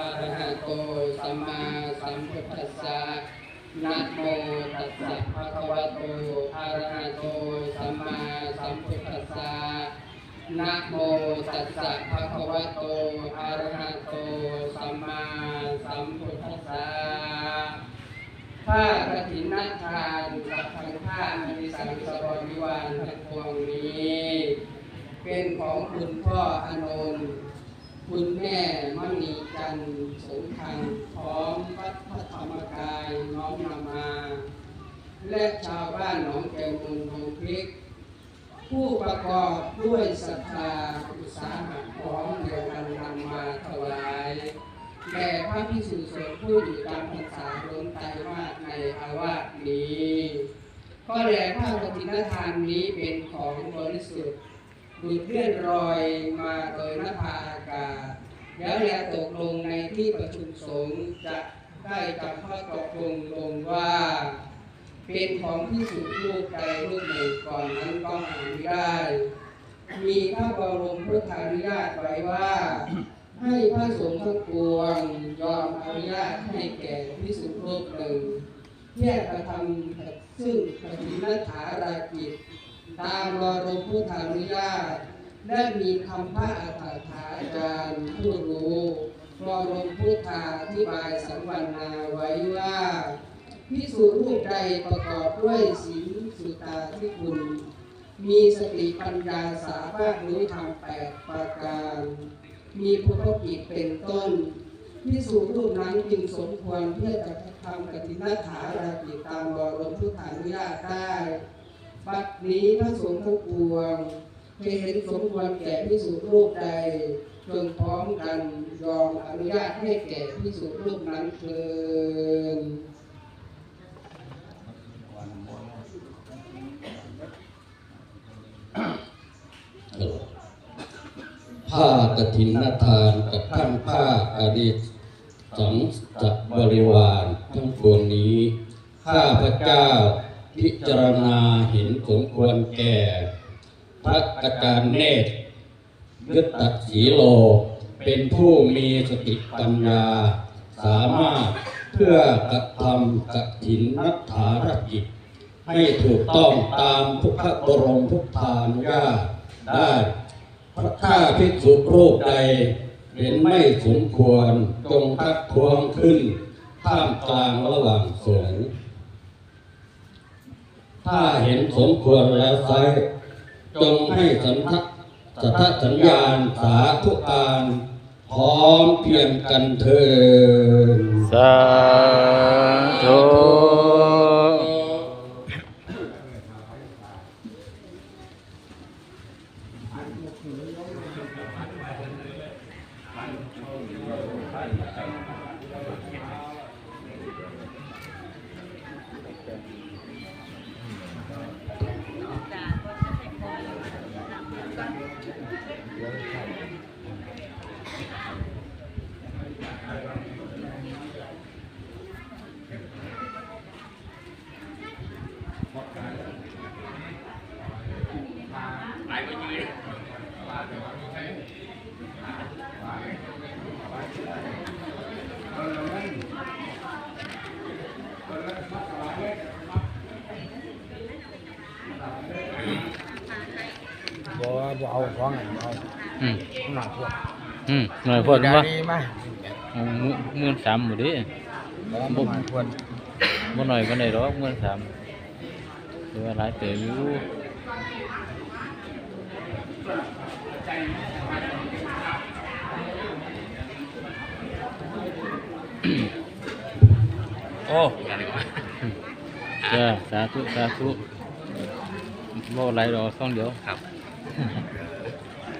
อะระหะโตสัมมาสัมพุทธัสสะนะโมตัสสะภะคะวะโตอะระหะโตสัมมาสัมพุทธัสสะนะโมตัสสะภะคะวะโตอะระหะโตสัมมาสัมพุทธัสสะผ้ากฐินนาทานกับทางผ้าอริสังสรวิวานทั้งพวงนี้ เป็นของคุณพ่ออานนท์ คุณแม่มณีจันทร์สงทางพร้อมวัดพระธรรมกายน้อมนำมา และชาวบ้านหนองแกวมูลหงพริก ผู้ประกอบด้วยศรัทธาอุตสาหะพร้อมเดียวกันนำมาถวายแด่พระพิสุสงฆ์ผู้อยู่ตามพรรษาล้นไตรมาสในอาวาสนี้ ก็แด่พระกฐินทานนี้เป็นของบริสุทธิ์ ดุดเลื่อนรอยมาโดยนภาอากาศ แล้วแลตกลงในที่ประชุมสงฆ์จะได้จับข้อตกลงลงว่า เป็นของที่สุดลูกใดลูกหนึ่งก่อนนั้นก็หาไม่ได้ มีพระบรมพุทธานุญาตไว้ว่า ให้พระสงฆ์ทั้งปวงยอมอนุญาตให้แก่พิสุรูปหนึ่งเพื่กระทำซึ่งปฏินัฐารากิจ ตามบรมพุทธานุญาตและมีคำพระอัฏฐถาอาจารย์ผู้รู้บรมพุทธาธิบายสังวรนาไว้ว่าพิสูรูปใดประกอบด้วยศีลสุตาที่คุณ มีสติปัญญาสามารถรู้ธรรมแปดประการ มีพุทธกิจเป็นต้นพิสูรูปนั้นจึงสมควรเพื่อจะทำกตินาถารากิตามบรมพุทธานุญาตได้ บัดนี้พระสงฆ์ทั้งปวงเห็นสมควรแก่พิสูจรูปใดจงพร้อมกันยอมอนุญาตให้แก่พิสูจรูปนั้นเถิดผ้ากฐินทานกับท่านผ้าอดีตสังจักบริวารทั้งปวงนี้ ข้าพระเจ้า พิจารณาเห็นสมควรแก่พระอาจารย์เนตรยุตตศีโล เป็นผู้มีสติปัญญา สามารถเพื่อกระทำกฐินนัฐารกิจ ให้ถูกต้องตามพุทธบรมพุทธานุญาตได้พระถ้าภิกษุรูปใดเห็นไม่สมควรจงทักท้วงขึ้นท่ามกลางระหว่างสงฆ์ ถ้าเห็นสมควรแล้วไซจงให้สันทักสัทธสัญญาณสาธุการพร้อมเพียงกันเถิดสาธุ บ่บ่ เอาของอันเอาอืมหนักพวกอืมหน่อยพอดว่าดีมเมื่อสามหมดดิบ่บ่มาควรบ่หน่อยก็ได้หรอกเมื่อสามหรือว่าหลายเต๋ออยู่โอ้เจ้าสาธุสาธุบ่ไหลดอกซ่องเดียวครับ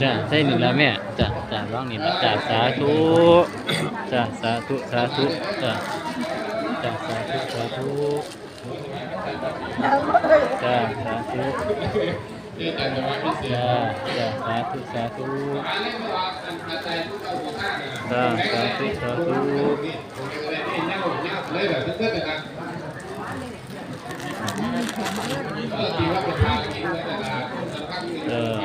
วัดเด้าเหยียดไปเลยเด้อเอ่อถวายองค์ไหนก็ได้เด้อใกล้องค์ไหนถวายองค์นั้นก็ต้องมีย่างสังขารสังขารองค์ไหนก็ได้เด้อจ้าใช่นี่แล้วแม่จ้าจ้าร้องนี่ละจ้าสาธุเจ้าสาธุสาธุจ้าจ้าสาธุสาธุจ้าสาธุที่จันทวัฒน์พิเศษจ้าจ้าสาธุสาธุอันนี้เมื่อวานอันอาจารย์ทุกคนบอกว่าจ้าสาธุสาธุนี่ผมเลยนี่เนี่ยผมเนี่ยเลยแบบเพื่อนๆนะครับเออคิดว่าเป็นทางกินเลยแต่ละสักพักนึง เออ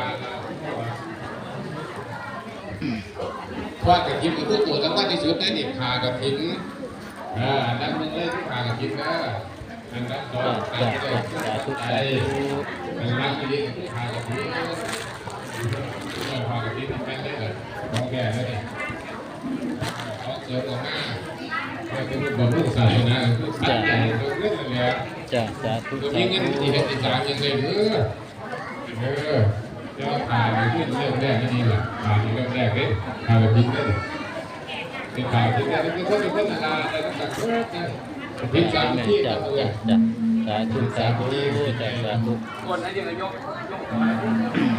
ทอดกับทิมกับผู้ตัวสำคัญที่สุดนั่นเองขากับทิมอ่านั่นมึงเลยที่ขากับทิมนะอันนั้นสองจ้าขาจ้ากับจ้าสาธุไอ้สาธุอันนั้นที่ขากับทิมขากับทิมเป็นได้เลยของแก่เลยเขาเสริมออกมาก็เป็นบำรุงศาสนาคือสัตว์ใหญ่ตัวเรื่องเลยจ้าสาธุตัวสานี้เงินที่เป็นที่สามยังไงเออเออ เจ้าขาขึ้นเรื่องแรกไม่ดีหรอกขาเรื่องแรกเลยขาแบบทิมเลยเป็นข่าวที่ได้เป็นคนเป็นคนอะไรอะไรต่างๆนะพิจารณาที่จ้าตัวจ้าจ้าสาธุสาธุจ้าสาธุคนนั้นยังยกยก